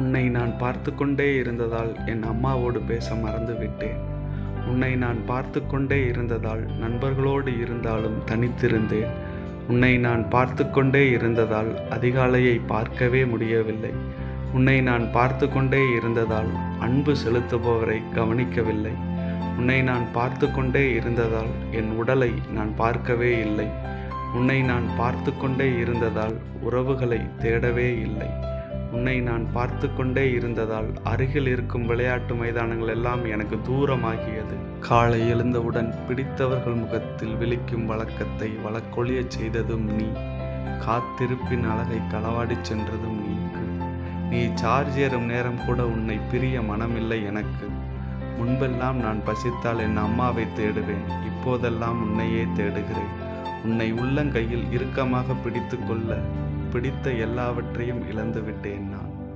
உன்னை நான் பார்த்து கொண்டே இருந்ததால் என் அம்மாவோடு பேச மறந்துவிட்டேன். உன்னை நான் பார்த்து கொண்டே இருந்ததால் நண்பர்களோடு இருந்தாலும் தனித்திருந்தேன். உன்னை நான் பார்த்து கொண்டே இருந்ததால் அதிகாலையை பார்க்கவே முடியவில்லை. உன்னை நான் பார்த்து கொண்டே இருந்ததால் அன்பு செலுத்துபவரை கவனிக்கவில்லை. உன்னை நான் பார்த்து கொண்டே இருந்ததால் என் உடலை நான் பார்க்கவே இல்லை. உன்னை நான் பார்த்து கொண்டே இருந்ததால் உறவுகளை தேடவே இல்லை. உன்னை நான் பார்த்து கொண்டே இருந்ததால் அருகில் இருக்கும் விளையாட்டு மைதானங்கள் எல்லாம் எனக்கு தூரமாகியது. காலை எழுந்தவுடன் பிடித்தவர்கள் முகத்தில் விழிக்கும் வழக்கத்தை வழக்கொழியச் செய்ததும் நீ காத்திருப்பின் அழகை களவாடிச் சென்றதும் நீ நீ சார்ஜ் ஏறும் நேரம் கூட உன்னை பிரிய மனமில்லை எனக்கு. முன்பெல்லாம் நான் பசித்தால் என் அம்மாவை தேடுவேன் இப்போதெல்லாம் உன்னையே தேடுகிறேன். உன்னை உள்ளங்கையில் இறுக்கமாக பிடித்து கொள்ள பிடித்த எல்லாவற்றையும் இழந்து விட்டேன் நான்.